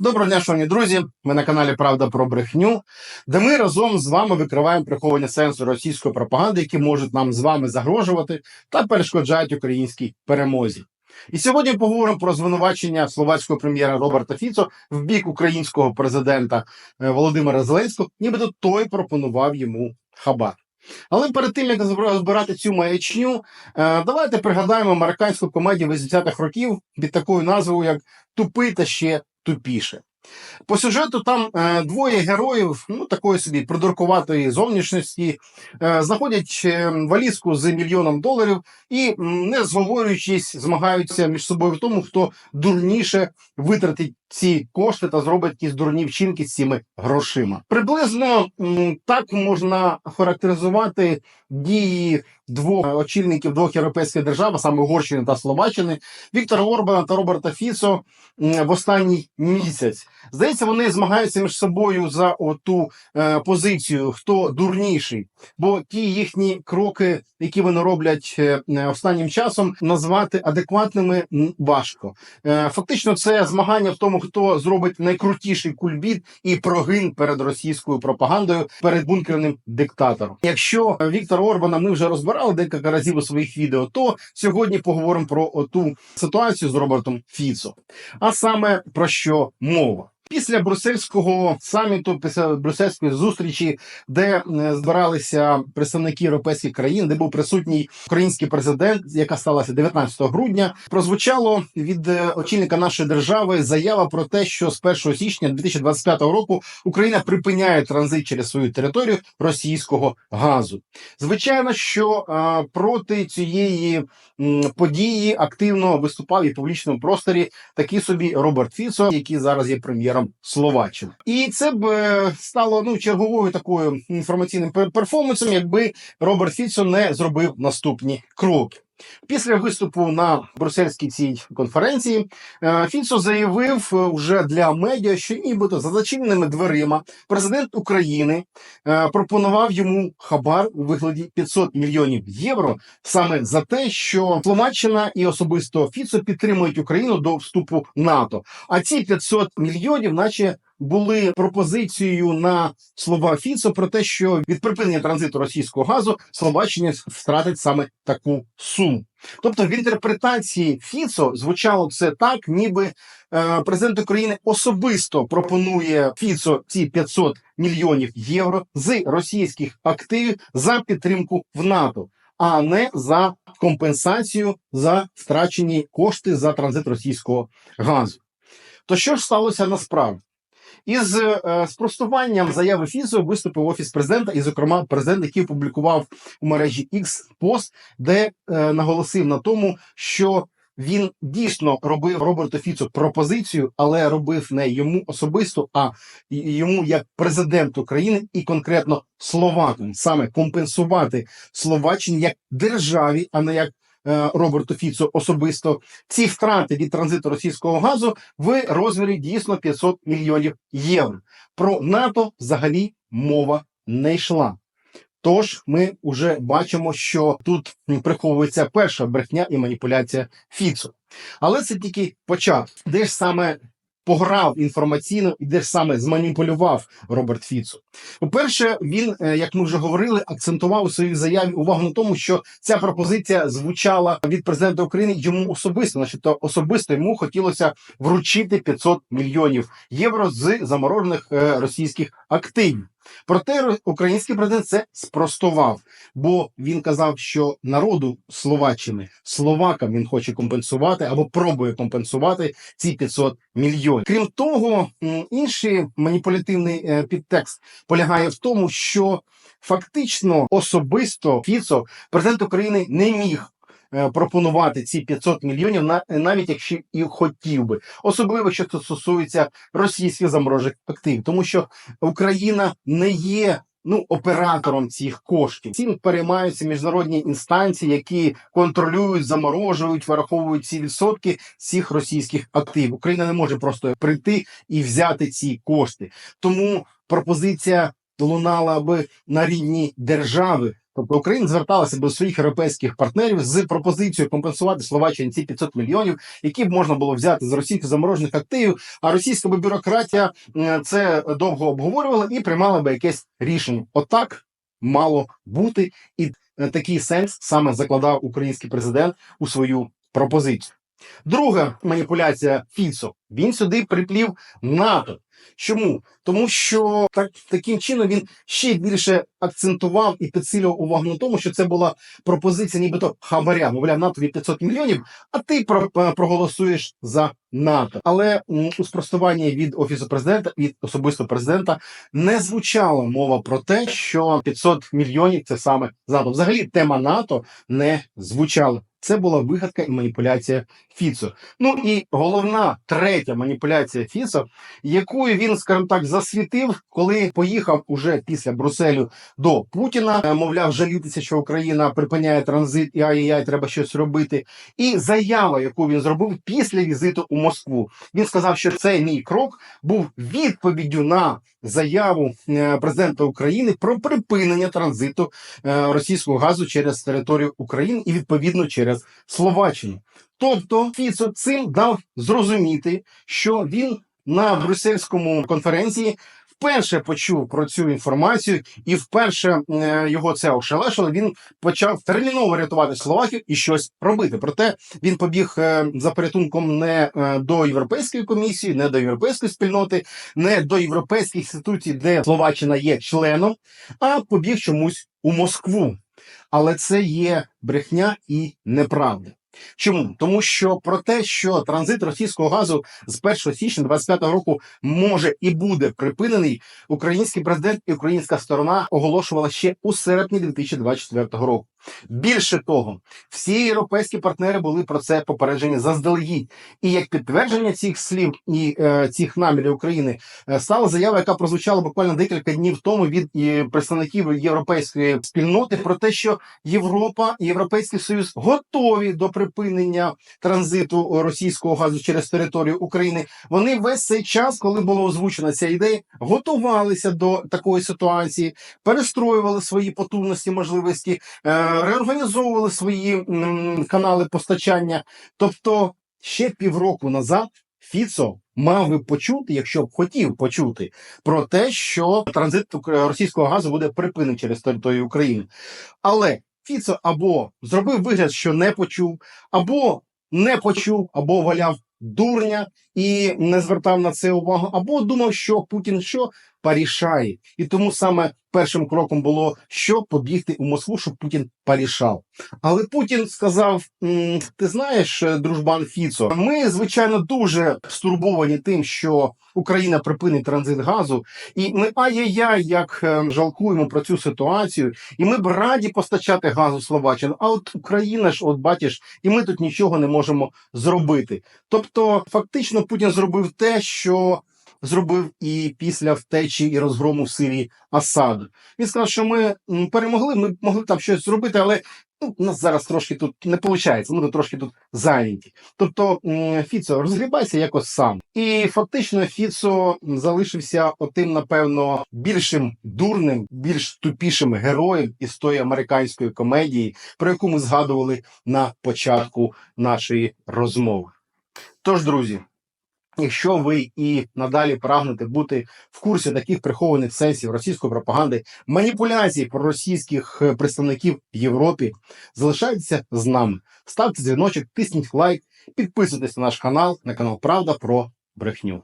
Доброго дня, шановні друзі. Ми на каналі Правда про брехню, де ми разом з вами викриваємо приховані сенси російської пропаганди, які можуть нам з вами загрожувати та перешкоджають українській перемозі. І сьогодні поговоримо про звинувачення словацького прем'єра Роберта Фіцо в бік українського президента е, Володимира Зеленського, нібито той пропонував йому хабар. Але перед тим як розбирати цю маячню, е, давайте пригадаємо американську комедію 80-х років під такою назвою, як Тупий та ще тупіше. По сюжету там е, двоє героїв, ну такої собі придуркуватої зовнішності, е, знаходять е, валізку з мільйоном доларів і, не зговорюючись, змагаються між собою в тому, хто дурніше витратить ці кошти та зробить якісь дурні вчинки з цими грошима. Приблизно м, так можна характеризувати дії двох е, очільників двох європейських держав, а саме Угорщини та Словаччини, Віктора Орбана та Роберта Фіцо в останній місяць. Здається, вони змагаються між собою за оту е, позицію, хто дурніший. Бо ті їхні кроки, які вони роблять е, останнім часом, назвати адекватними важко. Фактично, це змагання в тому, хто зробить найкрутіший кульбіт і прогин перед російською пропагандою, перед бункерним диктатором. Якщо Віктора Орбана ми вже розбирали декілька разів у своїх відео, то сьогодні поговоримо про оту ситуацію з Робертом Фіцо. А саме про що мова? Після брюссельського саміту, після брюссельської зустрічі, де е, збиралися представники європейських країн, де був присутній український президент, яка сталася 19 грудня, прозвучало від е, очільника нашої держави заява про те, що з 1 січня 2025 року Україна припиняє транзит через свою територію російського газу. Звичайно, що е, проти цієї події активно виступав і в публічному просторі такий собі Роберт Фіцо, який зараз є прем'єром Словаччини. І це б е, стало ну черговою такою інформаційним пер- перформансом, якби Роберт Фіцо не зробив наступні кроки. Після виступу на брюссельській цій конференції е, Фіцо заявив е, вже для медіа, що нібито за зачиненими дверима президент України е, пропонував йому хабар у вигляді 500 мільйонів євро саме за те, що Словаччина і особисто Фіцо підтримують Україну до вступу НАТО. А ці 500 мільйонів, наче були пропозицією на слова Фіцо про те, що від припинення транзиту російського газу Словаччина втратить саме таку суму. Тобто в інтерпретації Фіцо звучало це так, ніби е, президент України особисто пропонує Фіцо ці 500 мільйонів євро з російських активів за підтримку в НАТО, а не за компенсацію за втрачені кошти за транзит російського газу. То що ж сталося насправді? Із е, спростуванням заяви Фізо виступив офіс президента, і, зокрема, президент, який опублікував у мережі X пост, де е, наголосив на тому, що він дійсно робив Роберту Фіцу пропозицію, але робив не йому особисто, а йому як президенту країни і конкретно словакам. Саме компенсувати Словаччині як державі, а не як Роберту Фіцу особисто ці втрати від транзиту російського газу в розмірі дійсно 500 мільйонів євро. Про НАТО взагалі мова не йшла. Тож ми вже бачимо, що тут приховується перша брехня і маніпуляція Фіцу. Але це тільки початок. Де ж саме пограв інформаційно і де ж саме зманіпулював Роберт Фіцу? По-перше, він, е, як ми вже говорили, акцентував у своїй заяві увагу на тому, що ця пропозиція звучала від президента України йому особисто, значить, то особисто йому хотілося вручити 500 мільйонів євро з заморожених е, російських активів. Проте український президент це спростував, бо він казав, що народу Словаччини словакам він хоче компенсувати або пробує компенсувати ці 500 мільйонів. Крім того, інший маніпулятивний е, підтекст полягає в тому, що фактично особисто Фіцо, президент України, не міг. Е, Пропонувати ці 500 мільйонів на навіть якщо і хотів би, особливо що це стосується російських заморожених активів, тому що Україна не є ну оператором цих коштів. Цим переймаються міжнародні інстанції, які контролюють, заморожують, вираховують ці відсотки цих російських активів. Україна не може просто прийти і взяти ці кошти. Тому пропозиція лунала би на рівні держави. Тобто Україна зверталася до своїх європейських партнерів з пропозицією компенсувати Словаччині ці 500 мільйонів, які б можна було взяти з російських заморожених активів. А російська бюрократія це довго обговорювала і приймала би якесь рішення. Отак мало бути, і е, такий сенс саме закладав український президент у свою пропозицію. Друга маніпуляція Фіцо. Він сюди приплів НАТО. Чому? Тому що так, таким чином він ще більше акцентував і підсилював увагу на тому, що це була пропозиція, нібито хабаря. Мовляв, НАТО 500 мільйонів, а ти про, е, проголосуєш за НАТО. Але у спростуванні від офісу президента від особисто президента не звучала мова про те, що 500 мільйонів це саме з НАТО. Взагалі тема НАТО не звучала. Це була вигадка і маніпуляція Фіцо. Ну і головна третя маніпуляція Фіцо, якою він, скажімо так, засвітив, коли поїхав уже після Брюсселю до Путіна, Е, мовляв, жалітися, що Україна припиняє транзит і ай-яй, треба щось робити. І заява, яку він зробив після візиту у Москву, він сказав, що цей мій крок був відповіддю на заяву е, президента України про припинення транзиту е, російського газу через територію України і відповідно через Словаччину. Тобто Фіцо цим дав зрозуміти, що він на брюссельському конференції вперше почув про цю інформацію, і вперше е, його це ошелешило. Він почав терміново рятувати словаків і щось робити. Проте він побіг е, за порятунком не е, до Європейської комісії, не до європейської спільноти, не до європейських інституцій, де Словаччина є членом, а побіг чомусь у Москву. Але це є брехня і неправда. Чому? Тому що про те, що транзит російського газу з 1 січня 2025 року може і буде припинений, український президент і українська сторона оголошувала ще у серпні 2024 року. Більше того, всі європейські партнери були про це попереджені заздалегідь. І як підтвердження цих слів і е, цих намірів України е, стала заява, яка прозвучала буквально декілька днів тому від представників європейської спільноти про те, що Європа і Європейський Союз готові до припинення транзиту російського газу через територію України. Вони весь цей час, коли була озвучена ця ідея, готувалися до такої ситуації, перестроювали свої потужності, можливості, е, реорганізовували свої канали постачання. Тобто, ще півроку назад Фіцо мав би почути, якщо б хотів почути, про те, що транзит російського газу буде припинений через територію України. Але Фіцо або зробив вигляд, що не почув, або не почув, або валяв дурня і не звертав на це увагу, або думав, що Путін що порішає. І тому саме першим кроком було що побігти у Москву, щоб Путін порішав. Але Путін сказав: ти знаєш, е, дружбан Фіцо, ми звичайно дуже стурбовані тим, що Україна припинить транзит газу, і ми ай-яй-яй, як е, жалкуємо про цю ситуацію, і ми б раді постачати газ у Словаччину. А от Україна ж, от бачиш, і ми тут нічого не можемо зробити. Тобто, фактично, Путін зробив те, що зробив і після втечі і розгрому в Сирії Асаду. Він сказав, що ми перемогли, ми могли там щось зробити, але ну, у нас зараз трошки тут не виходить, ми трошки тут зайняті. Тобто, Фіцо, розгрібайся якось сам. І фактично Фіцо залишився отим, напевно, більшим дурним, більш тупішим героєм із тої американської комедії, про яку ми згадували на початку нашої розмови. Тож, друзі. Якщо ви і надалі прагнете бути в курсі таких прихованих сенсів російської пропаганди, маніпуляцій про російських е, представників в Європі, залишайтеся з нами. Ставте дзвіночок, тисніть лайк, підписуйтесь на наш канал, на канал Правда про брехню.